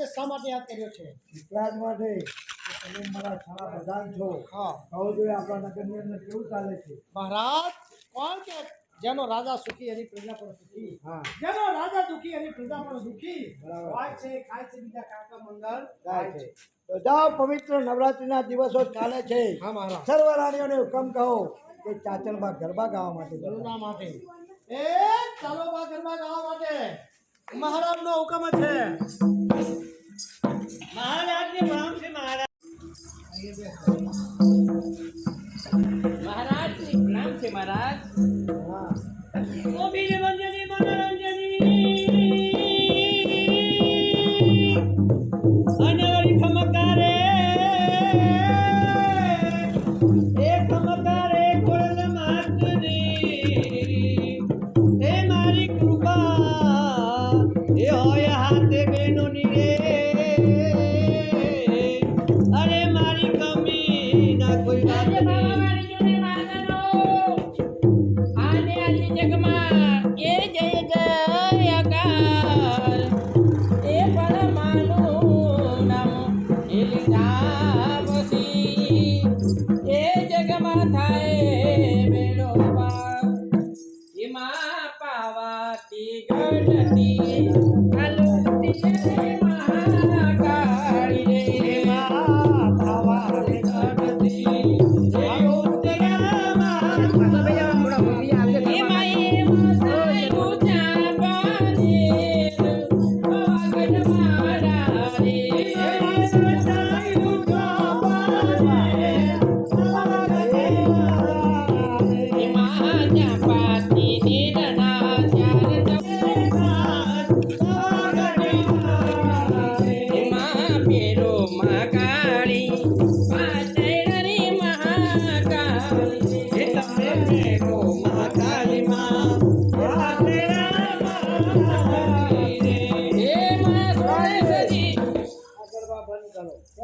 તે શા માટે યાદ કર્યો છે? એટલા જ માટે તમે મારા સારા પ્રધાન છો. હા. કહો જોઈએ આપણા નગરની અંદર કેવું ચાલે છે? મહારાજ કોણ કે જેનો રાજા સુખી એની પ્રજા પણ સુખી? હા. જેનો રાજા દુખી એની પ્રજા પણ બરાબર. હોય છે ખાય છે બીજા કાકા મંગળ ગાય છે. બધા પવિત્ર નવરાત્રિના દિવસો ચાલે છે. હા મહારાજ. સર્વ રાણીઓને હુકમ કહો કે ચાચરમાં ગરબા ગાવા માટે. ગરુડા માટે. એ ચાલો ગરબા ગાવા માટે. મહારાજનો હુકમ છે. મહારાજને મારી કમી ના કોઈ વાત જગમાં એ જય અકાલ એ પરમાનું નામ એ લીધા એ જગમાં થાય મેળો પાર. એમાં પાવાતી ગણતી મારા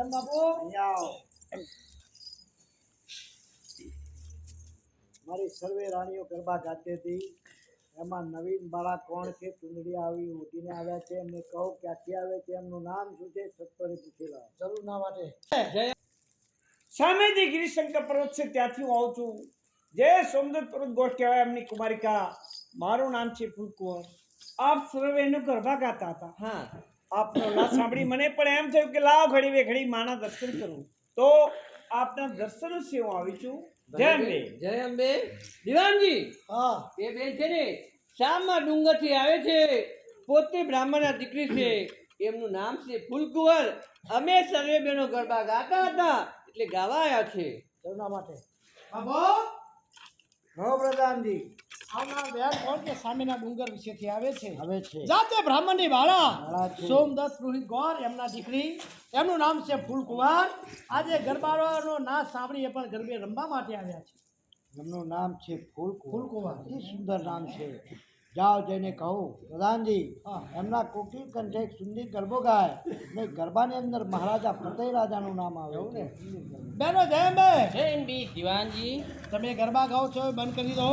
કેમ બાપુ આવો મારી સર્વે રાણીઓ ગરબા ગાતી હતી. એમાં નવીન બાળા કોણ છે? ચુંદડી આવી ઉઠીને આવ્યા છે. એમને કહો ક્યાંથી આવે છે? એમનું નામ શું છે? સત્તરે પૂછી લો જરૂર ના માટે. સામેથી ગિરિશંકર પર્વત છે. ત્યાંથી હું આવું છું. જે સોમદત્ત પર્વત ગોઠ કહેવાય એમની કુમારિકા. મારું નામ છે ફૂલકુંવર. આપ સર્વે એનું ગરબા ગાતા હતા. હા. આપનો ના સાંભળી. મને પણ એમ થયું કે લાવ ઘડી ઘડી માના દર્શન કરું. તો આપના દર્શન છે હું આવી છું. જય અંબે. જય અંબે. દિવાનજી હા. એ બેન છે ને શામમાં ડુંગરથી આવે છે. પોતે બ્રાહ્મણના દીકરી છે. એમનું નામ છે ફૂલકુંવર. અમે સર્વે બેનો ગરબા ગાતા હતા. એટલે ગાવા આવ્યા છે. એમના માટે. બાપુ હો પ્રધાનજી બેન કોણ કે સામેના ડુંગર વિશેથી આવે છે? હવે છે. જાતે બ્રાહ્મણની વાળા. સોમદાસ પુરોહિત ગોર એમના દીકરી. એમનું નામ છે ફૂલકુમાર. આજે ગરબાનો નાચ સાંભળીએ પણ ગરબે રમવા માટે આવ્યા છે. એમનું નામ છે ફૂલકુંવર. અતિ સુંદર નામ છે. જાઓ જઈને કહું. પ્રધાનજી હા. એમના કોકિલ કંઠે એક સુંદર ગરબો ગાય. ને ગરબાની અંદર મહારાજા ફતેહ રાજાનું નામ આવ્યું ને? બેનો જય બે જય બી દિવાનજી. તમે ગરબા ગાઓ છો બંધ કરી દો.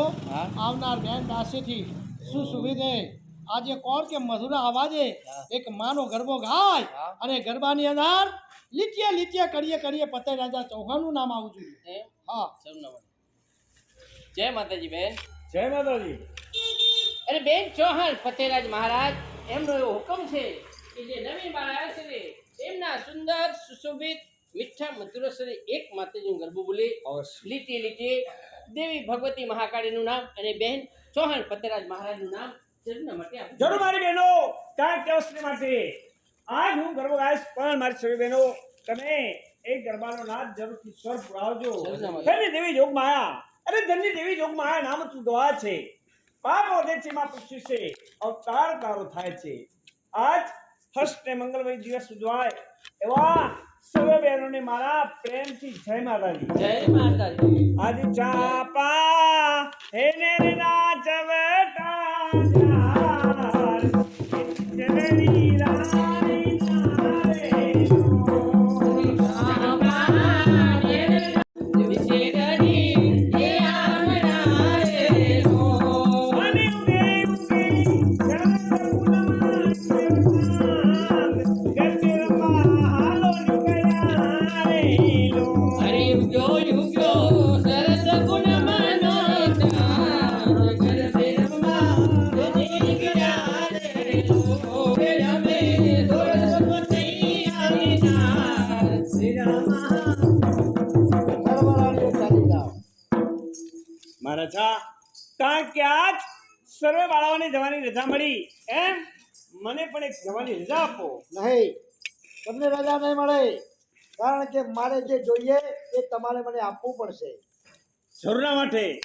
આવનાર બેન પાસેથી શું સુવિધે? આજે કોણ કે મધુરા અવાજે એક માનો ગરબો ગાય અને ગરબાની અંદર લીટીએ લીટીએ કરીએ કરીએ ફતેહ રાજા ચૌહાણનું નામ આવવું જોઈએ? હા. જય માતાજી બેન. જય માતાજી. અરે બેન ચૌહાણ ફતેરાજ મહારાજ એમનો એવો હુકમ છે કે જે નવી મહારાજ છે એમના સુંદર સુશોભિત મીઠા મધુરસ્વરે એક માતાજીનું ગરબું બોલે. લીટી લીટી દેવી ભગવતી મહાકાળીનું નામ અને બેન ચૌહાણ ફતેરાજ મહારાજનું નામ જરૂરના માટે. જરૂર મારી બહેનો કાંઈક દિવસની માટે આજ હું ગરબો ગાઈશ પણ મારી સર્વે બહેનો તમે એ ગરબાનો નાદ જરૂરથી સ્વર પુરાવજો. જરૂર ના ધન્ય દેવી જોગ માયા અરે ધન્ય દેવી જોગ માયા નામ તું ગવા છે. પાપ ઓદેથી માં પૂછ્યું છે. અવતાર તારો થાય છે. આજ ફર્સ્ટ ને મંગળવારી દિવસ ઉજવાય. એવા સર્વે બહેનોને મારા પ્રેમથી જય માતાજી. જય માતાજી. આજ ચાપા હે ને નાચવટા જાર જનની રજા. કારણ કે આજ સર્વે બાળાઓને જવાની રજા મળી. એમ? મને પણ એક જવાની રજા આપો. નહીં. તમને રજા નહીં મળે. કારણ કે મારે જે જોઈએ એ તમારે મને આપવું પડશે. જરૂરના માટે.